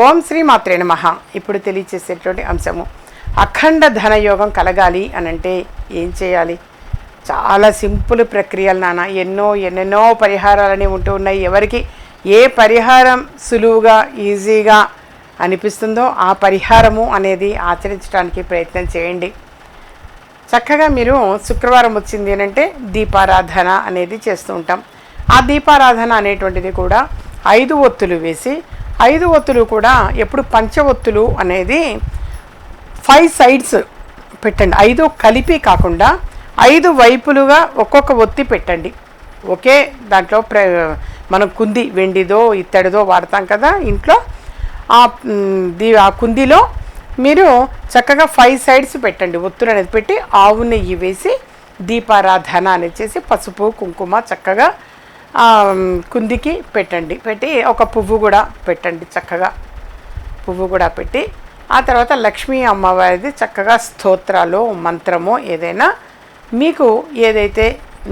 ఓం శ్రీ మాత్రే నమః. ఇప్పుడు తెలియచేసేటువంటి అంశము అఖండ ధనయోగం కలగాలి అని అంటే ఏం చేయాలి? చాలా సింపుల్ ప్రక్రియలు నాన్న. ఎన్నో ఎన్నెన్నో పరిహారాలని ఉంటూ ఉన్నాయి. ఎవరికి ఏ పరిహారం సులువుగా ఈజీగా అనిపిస్తుందో ఆ పరిహారము అనేది ఆచరించడానికి ప్రయత్నం చేయండి. చక్కగా మీరు శుక్రవారం వచ్చింది అని అంటే దీపారాధన అనేది చేస్తూ ఉంటాం. ఆ దీపారాధన అనేటువంటిది కూడా ఐదు ఒత్తులు వేసి ఐదు ఒత్తులు కూడా ఎప్పుడు పంచ ఒత్తులు అనేది ఫైవ్ సైడ్స్ పెట్టండి. ఐదు కలిపి కాకుండా ఐదు వైపులుగా ఒక్కొక్క ఒత్తి పెట్టండి. ఒకే దాంట్లో ప్ర మనం కుంది వెండిదో ఇత్తడిదో వాడతాం కదా ఇంట్లో. ఆ దీ ఆ కుందిలో మీరు చక్కగా ఫైవ్ సైడ్స్ పెట్టండి. ఒత్తులు అనేది పెట్టి ఆవు నెయ్యి వేసి దీపారాధన అనేది చేసి పసుపు కుంకుమ చక్కగా కుందికి పెట్టండి. పెట్టి ఒక పువ్వు కూడా పెట్టండి చక్కగా. పువ్వు కూడా పెట్టి ఆ తర్వాత లక్ష్మీ అమ్మవారిది చక్కగా స్తోత్రాలు మంత్రము ఏదైనా మీకు ఏదైతే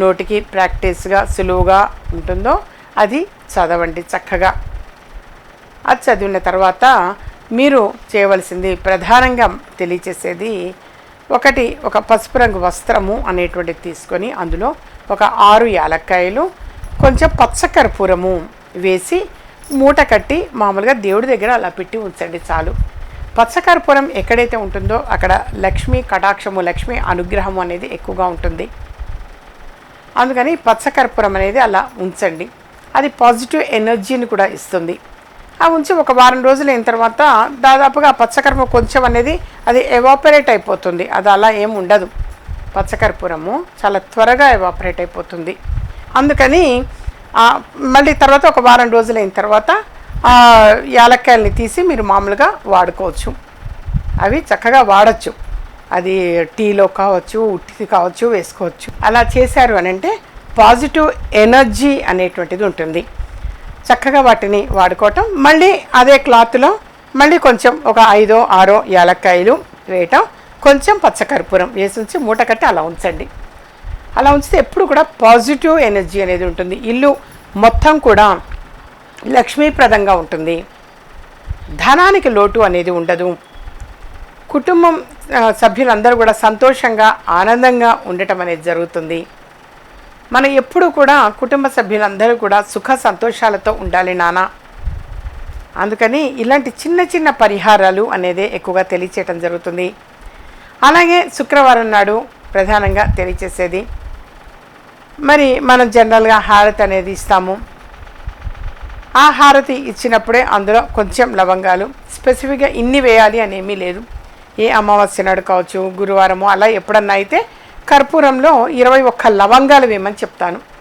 నోటికి ప్రాక్టీస్గా సులువుగా ఉంటుందో అది చదవండి చక్కగా. అది చదివిన తర్వాత మీరు చేయవలసింది ప్రధానంగా తెలియచేసేది ఒకటి ఒక పసుపు రంగు వస్త్రము అనేటువంటిది తీసుకొని అందులో ఒక ఆరు యాలక్కాయలు కొంచెం పచ్చకర్పూరము వేసి మూట కట్టి మామూలుగా దేవుడి దగ్గర అలా పెట్టి ఉంచండి చాలు. పచ్చకర్పూరం ఎక్కడైతే ఉంటుందో అక్కడ లక్ష్మీ కటాక్షము లక్ష్మీ అనుగ్రహము అనేది ఎక్కువగా ఉంటుంది. అందుకని పచ్చకర్పూరం అనేది అలా ఉంచండి. అది పాజిటివ్ ఎనర్జీని కూడా ఇస్తుంది. ఆ ఉంచి ఒక వారం రోజులు అయిన తర్వాత దాదాపుగా పచ్చకర్మ కొంచెం అనేది అది ఎవాపరేట్ అయిపోతుంది. అది అలా ఏం ఉండదు. పచ్చకర్పూరము చాలా త్వరగా ఎవాపరేట్ అయిపోతుంది. అందుకని మళ్ళీ తర్వాత ఒక వారం రోజులైన తర్వాత ఆ యాలక్కాయల్ని తీసి మీరు మామూలుగా వాడుకోవచ్చు. అవి చక్కగా వాడచ్చు. అది టీలో కావచ్చు ఉట్టిది కావచ్చు వేసుకోవచ్చు. అలా చేశారు అని అంటే పాజిటివ్ ఎనర్జీ అనేటువంటిది ఉంటుంది. చక్కగా వాటిని వాడుకోవటం మళ్ళీ అదే క్లాత్లో మళ్ళీ కొంచెం ఒక ఐదో ఆరో యాలక్కాయలు వేయటం కొంచెం పచ్చకర్పూరం వేసి ఉంచి మూట కట్టి అలా ఉంచండి. అలా ఉంచితే ఎప్పుడు కూడా పాజిటివ్ ఎనర్జీ అనేది ఉంటుంది. ఇల్లు మొత్తం కూడా లక్ష్మీప్రదంగా ఉంటుంది. ధనానికి లోటు అనేది ఉండదు. కుటుంబం సభ్యులందరూ కూడా సంతోషంగా ఆనందంగా ఉండటం అనేది జరుగుతుంది. మనం ఎప్పుడు కూడా కుటుంబ సభ్యులందరూ కూడా సుఖ సంతోషాలతో ఉండాలి నాన్న అందుకని ఇలాంటి చిన్న చిన్న పరిహారాలు అనేది ఎక్కువగా తెలియచేయటం జరుగుతుంది. అలాగే శుక్రవారం నాడు ప్రధానంగా తెలియచేసేది మరి మనం జనరల్గా హారతి అనేది ఇస్తాము. ఆ హారతి ఇచ్చినప్పుడే అందులో కొంచెం లవంగాలు స్పెసిఫిక్గా ఇన్ని వేయాలి అని ఏమీ లేదు. ఏ అమావాస్య నాడు కావచ్చు గురువారము అలా ఎప్పుడన్నా అయితే కర్పూరంలో ఇరవై ఒక్క లవంగాలు వేయమని చెప్తాను.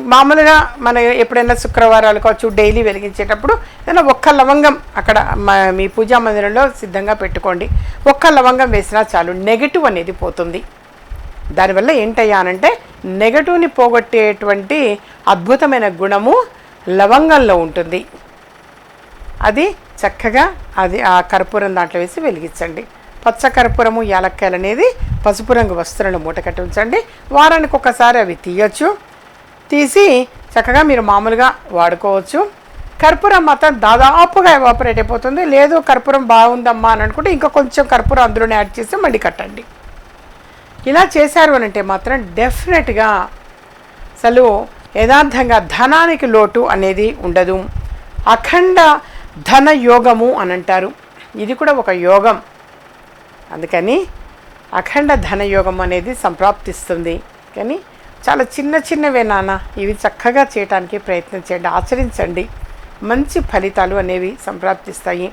మామూలుగా మన ఎప్పుడైనా శుక్రవారాలు కావచ్చు డైలీ వెలిగించేటప్పుడు ఏదైనా ఒక్క లవంగం అక్కడ మ- మీ పూజా మందిరంలో సిద్ధంగా పెట్టుకోండి. ఒక్క లవంగం వేసినా చాలు నెగటివ్ అనేది పోతుంది. దానివల్ల ఏంటయ్యానంటే నెగటివ్ని పోగొట్టేటువంటి అద్భుతమైన గుణము లవంగంలో ఉంటుంది. అది చక్కగా అది ఆ కర్పూరం దాంట్లో వేసి వెలిగించండి. పచ్చ కర్పూరము యాలక్కాయలు అనేది పసుపు రంగు వస్త్రాలను మూటకట్టి ఉంచండి. వారానికి ఒకసారి అవి తీయచ్చు. తీసి చక్కగా మీరు మామూలుగా వాడుకోవచ్చు. కర్పూరం మాత్రం దాదాపుగా ఎవాపరేట్ అయిపోతుంది. లేదు కర్పూరం బాగుందమ్మా అని అనుకుంటే ఇంకా కొంచెం కర్పూరం అందులోనే యాడ్ చేసి మళ్ళీ కట్టండి. ఇలా చేశారు అని అంటే మాత్రం డెఫినెట్గా అసలు యథార్థంగా ధనానికి లోటు అనేది ఉండదు. అఖండ ధన యోగము అని అంటారు. ఇది కూడా ఒక యోగం. అందుకని అఖండ ధన యోగం అనేది సంప్రాప్తిస్తుంది. కానీ చాలా చిన్న చిన్నవే నాన్న. ఇవి చక్కగా చేయడానికి ప్రయత్నం చేయండి. ఆచరించండి. మంచి ఫలితాలు అనేవి సంప్రాప్తిస్తాయి.